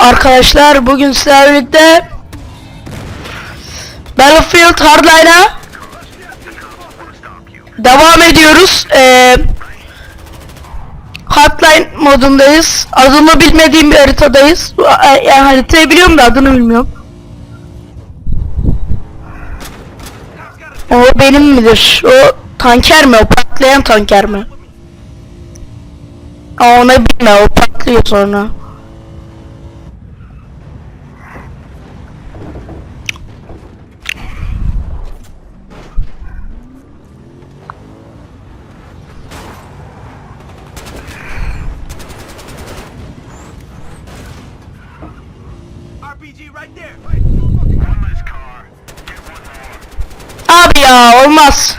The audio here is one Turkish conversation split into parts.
arkadaşlar bugün sizlerle birlikte Battlefield Hardline'a devam ediyoruz. Ee, Hardline modundayız. Adını bilmediğim bir haritadayız. Yani haritayı biliyorum da adını bilmiyorum. O benim midir? O tanker mi? O patlayan tanker mi? Aa onu bilme o patlıyor sonra. Ya olmaz.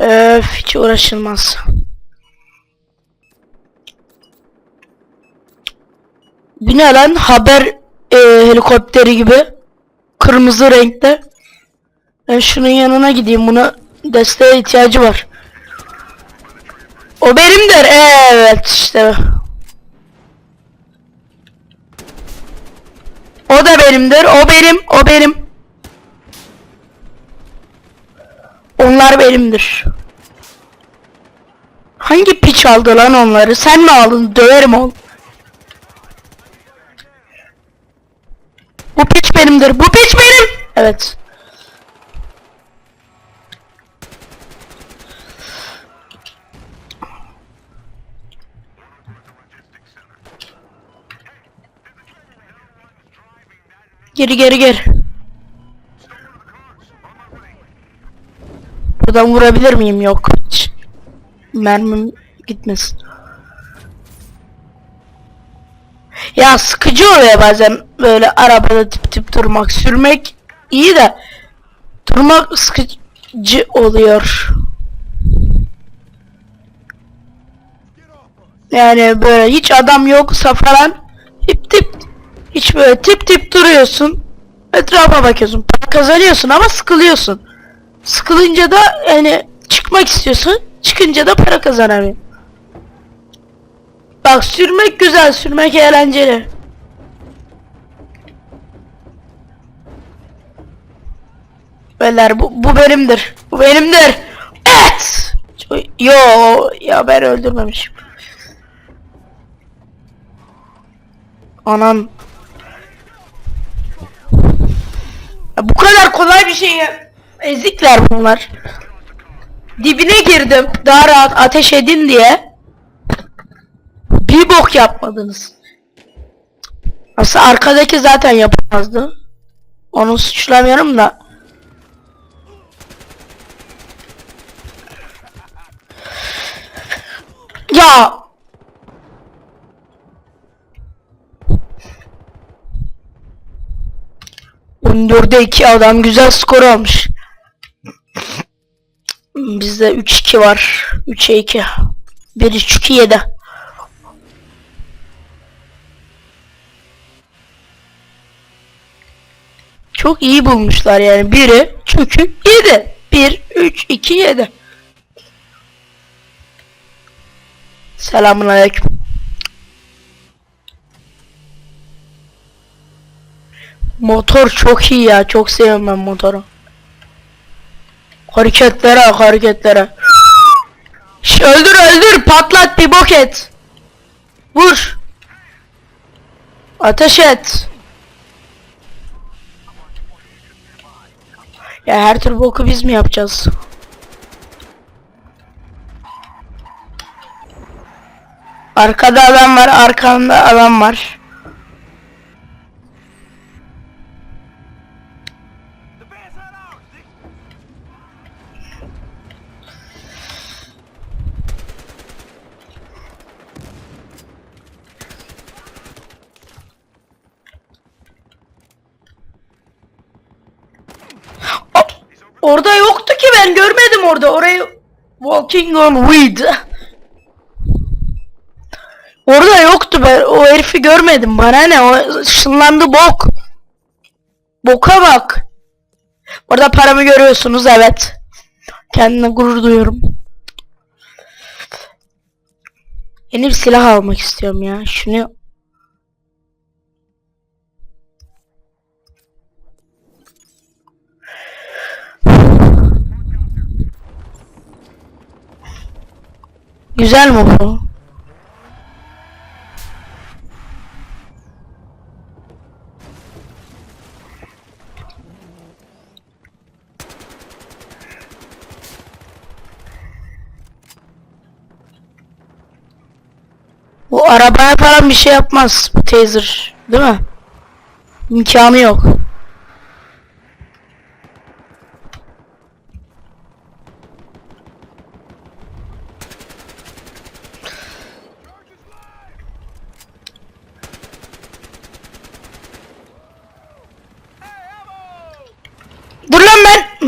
Öf hiç uğraşılmaz. Bu ne lan haber e, helikopteri gibi kırmızı renkte. Ben şunun yanına gideyim buna desteğe ihtiyacı var. O benimdir evet işte. O da benimdir o benim o benim. Onlar benimdir. Hangi piç aldı lan onları? Sen mi aldın? Döverim oğlum. Bu piç benimdir. Bu piç benim. Evet. Geri geri geri. Buradan vurabilir miyim? Yok. Hiç. Mermim gitmesin. Ya sıkıcı oluyor bazen böyle arabada tip tip durmak. Sürmek iyi de durmak sıkıcı oluyor. Yani böyle hiç adam yoksa falan hiç böyle tip tip duruyorsun. Etrafa bakıyorsun. Para kazanıyorsun ama sıkılıyorsun. Sıkılınca da yani çıkmak istiyorsun. Çıkınca da para kazanamıyorsun. Bak sürmek güzel, sürmek eğlenceli. Beyler bu, bu benimdir. Bu benimdir. Evet. Yo ya ben öldürmemişim. Anam. Ya bu kadar kolay bir şey ya. Ezikler bunlar. Dibine girdim. Daha rahat ateş edin diye. Bir bok yapmadınız. Aslında arkadaki zaten yapamazdı. Onu suçlamıyorum da. Ya 14'e 2 adam güzel skor almış. Bizde 3-2 var. 3'e 2. 1 3 2 7. Çok iyi bulmuşlar yani. Biri çünkü 7. 1 3 2 7. Selamun aleyküm. Motor çok iyi ya. Çok seviyorum ben motoru. Hareketlere bak hareketlere. Öldür öldür patlat bir bok et. Vur. Ateş et. Ya her tür boku biz mi yapacağız? Arkada adam var, arkanda adam var. The band's not ours. Dick. O- orada yoktu ki ben görmedim orada. Orayı Walking on Weed. Orada yoktu ben o herifi görmedim bana ne o ışınlandı bok. Boka bak. Orada paramı görüyorsunuz evet. Kendime gurur duyuyorum. Yeni bir silah almak istiyorum ya. Şunu Güzel mi bu? Bu arabaya falan bir şey yapmaz bu taser, değil mi? İmkanı yok.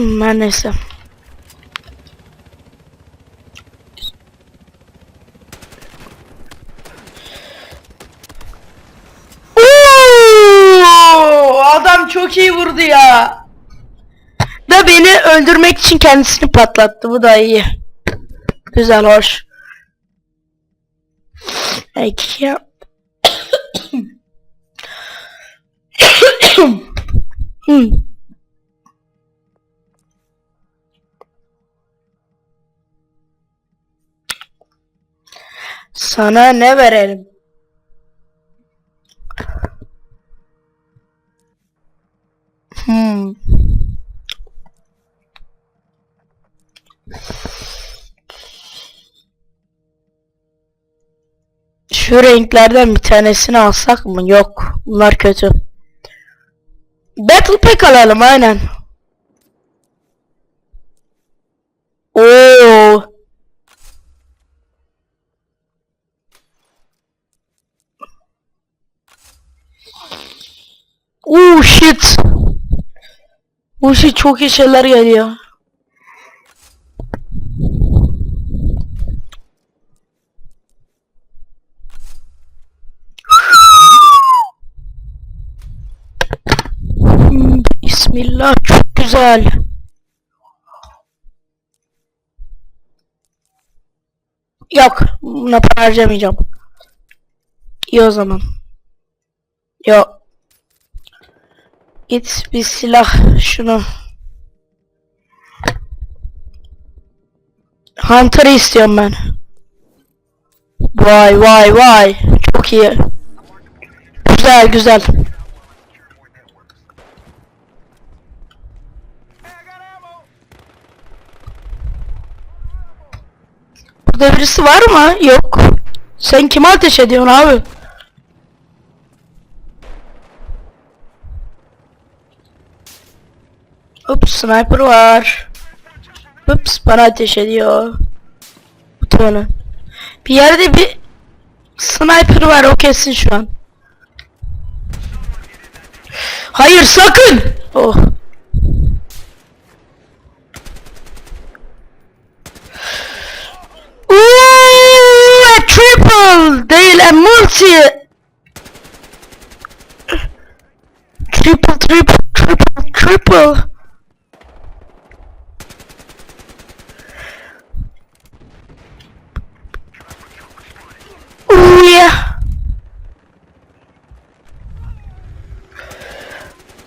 Ben neyse. Oo, adam çok iyi vurdu ya. Da beni öldürmek için kendisini patlattı. Bu da iyi. Güzel, hoş. Peki ya. hmm. Sana ne verelim? Hmm. Şu renklerden bir tanesini alsak mı? Yok. Bunlar kötü. Battle Pack alalım aynen. Oo. Oh shit. Oh shit çok iyi şeyler geliyor. Hmm, Bismillah çok güzel. Yok buna para harcamayacağım. İyi o zaman. Yok. Git bir silah şunu. Hunter'ı istiyorum ben. Vay vay vay. Çok iyi. Güzel güzel. Burada birisi var mı? Yok. Sen kime ateş ediyorsun abi? Ups sniper var. Ups bana ateş ediyor. Muhtemelen. Bir yerde bir sniper var o kesin şu an. Hayır sakın. Oh. A triple değil a multi. Triple triple triple triple. Ooh yeah.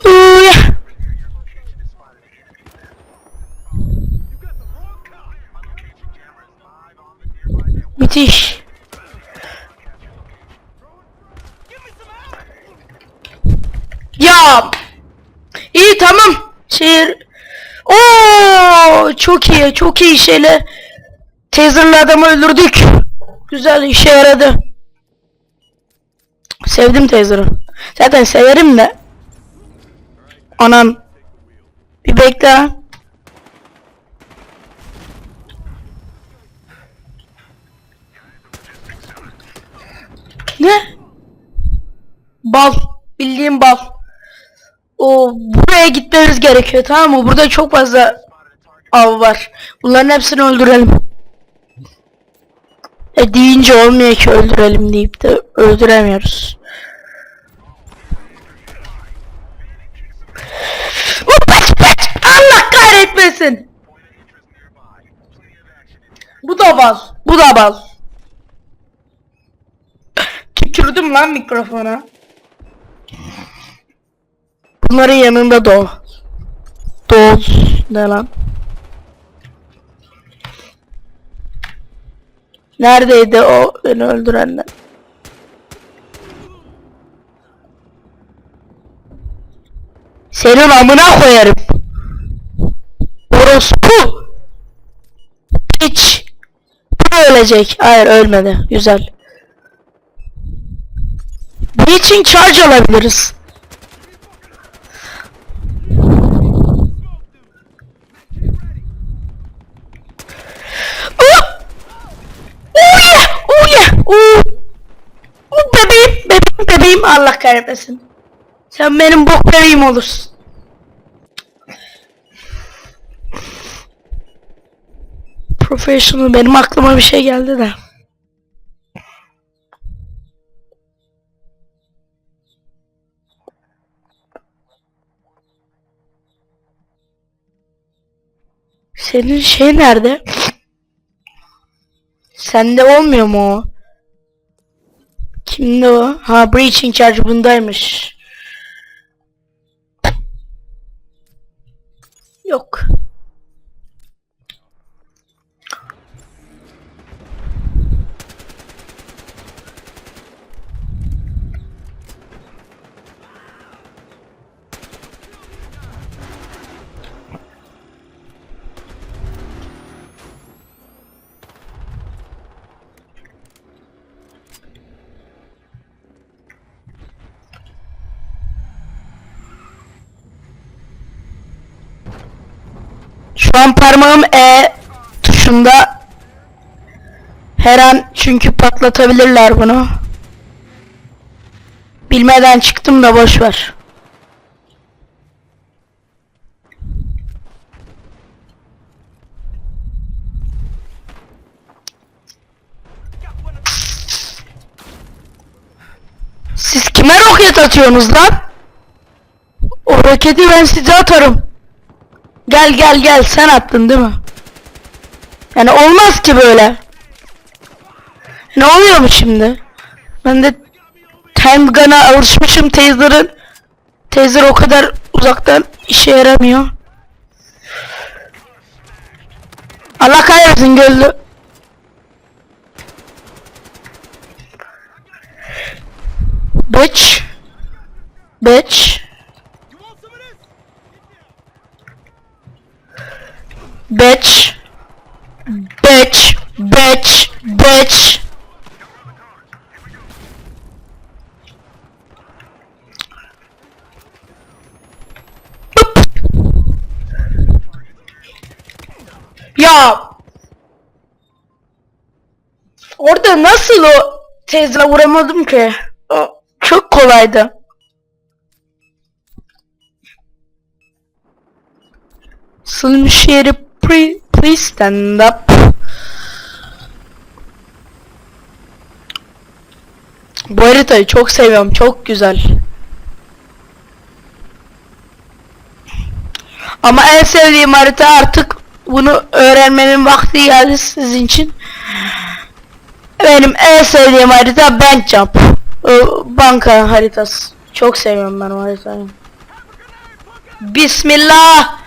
Ooh yeah. Müthiş. Ya. İyi tamam. Şehir. Oo çok iyi çok iyi şeyler. Taser'lı adamı öldürdük. Güzel işe yaradı. Sevdim Taser'ı. Zaten severim de. Anam. Bir bekle. Ne? Bal. Bildiğim bal. O buraya gitmemiz gerekiyor tamam mı? Burada çok fazla av var. Bunların hepsini öldürelim. E deyince olmuyor ki öldürelim deyip de öldüremiyoruz. neredesin? Bu da bal. Bu da bal. Tükürdüm lan mikrofona. Bunların yanında doğ. Doğ. Ne lan? Neredeydi o beni öldürenler? Senin amına koyarım. Orospu. Piç. Bu ölecek. Hayır ölmedi. Güzel. Bu için charge alabiliriz. Oh! Oh yeah! Oh yeah! Oh! Oh bebeğim, bebeğim. Allah kahretmesin. Sen benim bok bebeğim olursun. Professional benim aklıma bir şey geldi de. Senin şey nerede? Sende olmuyor mu o? Kimde o? Ha breaching charge bundaymış. Yok. An parmağım E tuşunda. Her an çünkü patlatabilirler bunu. Bilmeden çıktım da boş ver. Siz kime roket atıyorsunuz lan? O roketi ben size atarım. Gel gel gel sen attın değil mi? Yani olmaz ki böyle. Ne oluyor mu şimdi? Ben de time gun'a alışmışım taser'ın. Taser o kadar uzaktan işe yaramıyor. Allah kahretsin gördü. Bitch. Bitch. Bitch. Bitch. Bitch. Bitch. Ya Orada nasıl o tezle vuramadım ki? O çok kolaydı. Slim Shady, pre- please stand up. Bu haritayı çok seviyorum. Çok güzel. Ama en sevdiğim harita artık bunu öğrenmenin vakti geldi sizin için. Benim en sevdiğim harita. O banka haritası. Çok seviyorum ben o haritayı. Bismillah.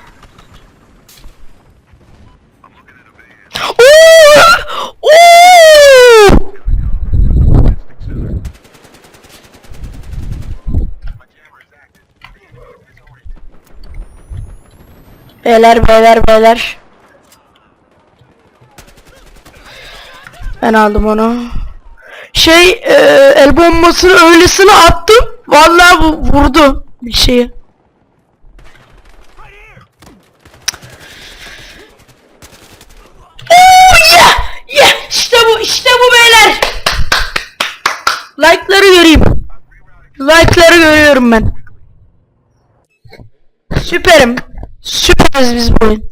Beyler beyler beyler. Ben aldım onu. Şey e, el bombasını öylesine attım. Vallahi vurdu bir şeyi. Yeah! İşte bu, işte bu beyler. Like'ları göreyim. Like'ları görüyorum ben. Süperim. Süperiz biz bu oyun.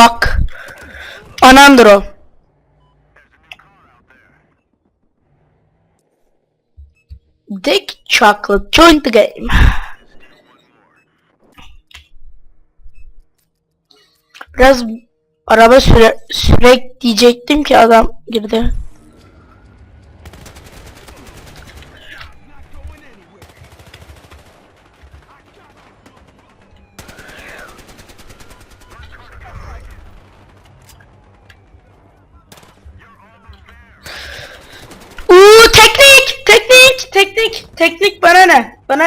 fuck? Anandır o. Dick chocolate join the game. Biraz araba süre sürek diyecektim ki adam girdi.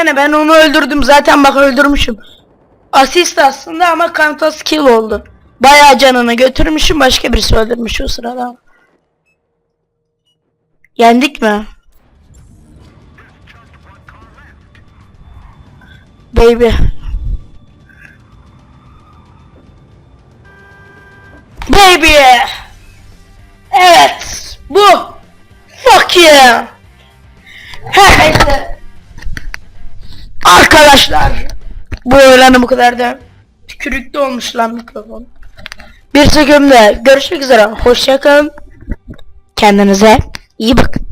Ne ben onu öldürdüm. Zaten bak öldürmüşüm. Asist aslında ama kantas kill oldu. Bayağı canını götürmüşüm başka birisi öldürmüş o sırada. Yendik mi? Baby. Baby. Evet bu. Fuck yeah. Her. Arkadaşlar. Bu öğleni bu kadar da tükürüklü olmuş lan mikrofon. Bir sekümde görüşmek üzere. Hoşçakalın. Kendinize iyi bakın.